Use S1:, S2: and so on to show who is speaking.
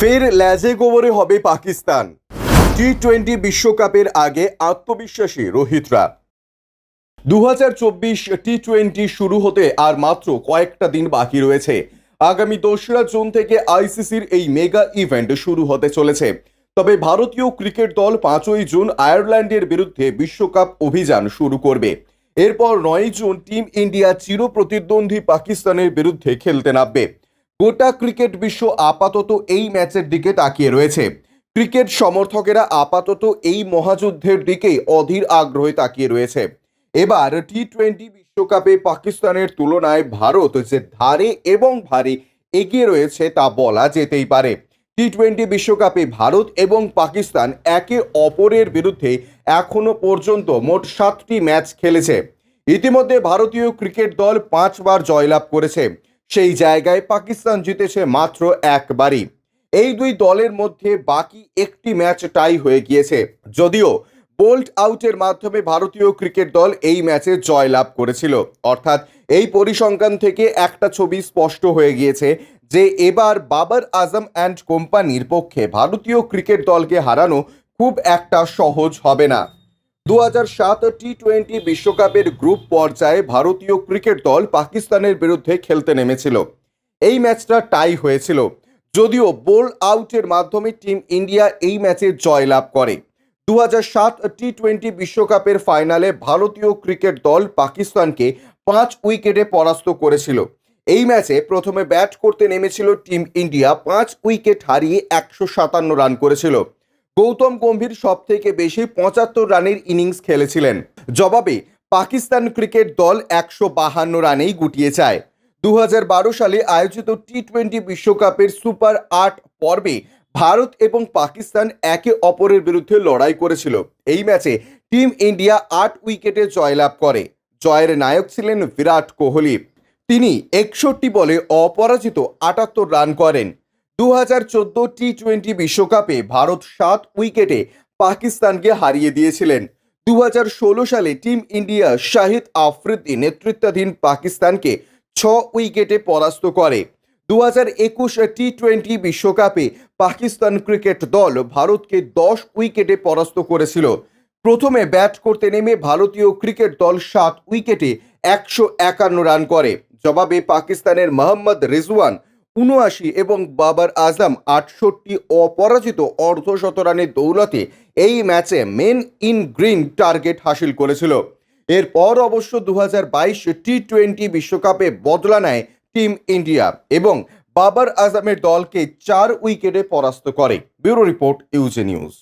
S1: ফের ল্যাজে গোবরে হবে Pakistan. T twenty বিশ্বকাপের আগে আত্মবিশ্বাসী রোহিতরা। দু হাজার চব্বিশ টি টোয়েন্টি শুরু হতে আর মাত্র কয়েকটা দিন বাকি রয়েছে। আগামী দোসরা জুন থেকে আইসিসির এই মেগা ইভেন্ট শুরু হতে চলেছে। তবে ভারতীয় ক্রিকেট দল পাঁচই জুন আয়ারল্যান্ডের বিরুদ্ধে বিশ্বকাপ অভিযান শুরু করবে। এরপর নয় জুন টিম ইন্ডিয়া চির প্রতিদ্বন্দ্বী পাকিস্তানের বিরুদ্ধে খেলতে নামবে। গোটা ক্রিকেট বিশ্ব আপাতত এই ম্যাচের দিকে তাকিয়ে রয়েছে। ক্রিকেট সমর্থকেরা আপাতত এই মহাযুদ্ধের দিকেই অধীর আগ্রহে তাকিয়ে রয়েছে। এবার টি টোয়েন্টি বিশ্বকাপে পাকিস্তানের তুলনায় ভারত যে ধারে এবং ভারে এগিয়ে রয়েছে তা বলা যেতেই পারে। টি টোয়েন্টি বিশ্বকাপে ভারত এবং পাকিস্তান একে অপরের বিরুদ্ধে এখনও পর্যন্ত মোট সাতটি ম্যাচ খেলেছে। ইতিমধ্যে ভারতীয় ক্রিকেট দল পাঁচবার জয়লাভ করেছে। সেই জায়গায় পাকিস্তান জিতেছে মাত্র একবারই। এই দুই দলের মধ্যে বাকি একটি ম্যাচ টাই হয়ে গিয়েছে। যদিও বোল্ট আউটের মাধ্যমে ভারতীয় ক্রিকেট দল এই ম্যাচে জয়লাভ করেছিল। অর্থাৎ এই পরিসংখ্যান থেকে একটা ছবি স্পষ্ট হয়ে গিয়েছে যে এবার বাবার আজম অ্যান্ড কোম্পানির পক্ষে ভারতীয় ক্রিকেট দলকে হারানো খুব একটা সহজ হবে না। দু সাত টি টোয়েন্টি বিশ্বকাপের গ্রুপ পর্যায়ে ভারতীয় ক্রিকেট দল পাকিস্তানের বিরুদ্ধে খেলতে নেমেছিল। এই ম্যাচটা টাই হয়েছিল। যদিও বোল আউটের মাধ্যমে টিম ইন্ডিয়া এই ম্যাচে জয়লাভ করে। দু সাত টি টোয়েন্টি বিশ্বকাপের ফাইনালে ভারতীয় ক্রিকেট দল পাকিস্তানকে পাঁচ উইকেটে পরাস্ত করেছিল। এই ম্যাচে প্রথমে ব্যাট করতে নেমেছিল টিম ইন্ডিয়া পাঁচ উইকেট হারিয়ে একশো সাতান্ন রান করেছিল। গৌতম গম্ভীর সব থেকে বেশি পঁচাত্তর রানের ইনিংস খেলেছিলেন। জবাবে পাকিস্তান ক্রিকেট দল একশো বাহান্ন রানেই গুটিয়ে যায় দু সালে আয়োজিত টি টোয়েন্টি বিশ্বকাপের সুপার আট পর্বে ভারত এবং পাকিস্তান একে অপরের বিরুদ্ধে লড়াই করেছিল। এই ম্যাচে টিম ইন্ডিয়া আট উইকেটে জয়লাভ করে। জয়ের নায়ক ছিলেন বিরাট কোহলি। তিনি একষট্টি বলে অপরাজিত আটাত্তর রান করেন। দু হাজার চোদ্দ টি টোয়েন্টি বিশ্বকাপে ভারত সাত উইকেটে পাকিস্তানকে হারিয়ে দিয়েছিলেন। দু হাজার ষোলো সালে টিম ইন্ডিয়া শাহিদ আফ্রিদি নেতৃত্বাধীন পাকিস্তানকে ছ উইকেটে পরাস্ত করে। দু হাজার একুশ টি টোয়েন্টি বিশ্বকাপে পাকিস্তান ক্রিকেট দল ভারতকে দশ উইকেটে পরাস্ত করেছিল। প্রথমে ব্যাট করতে নেমে ভারতীয় ক্রিকেট দল সাত উইকেটে একশো একান্ন রান করে। জবাবে পাকিস্তানের মোহাম্মদ রিজওয়ান উনআশি এবং বাবার আজম আটষট্টি অপরাজিত অর্ধশত রানের দৌলতে এই ম্যাচে মেন ইন গ্রিন টার্গেট হাসিল করেছিল। এরপর অবশ্য দু হাজার বাইশ টি টোয়েন্টি বিশ্বকাপে বদলা নেয় টিম ইন্ডিয়া এবং বাবার আজমের দলকে চার উইকেটে পরাস্ত করে। ব্যুরো রিপোর্ট ইউজে নিউজ।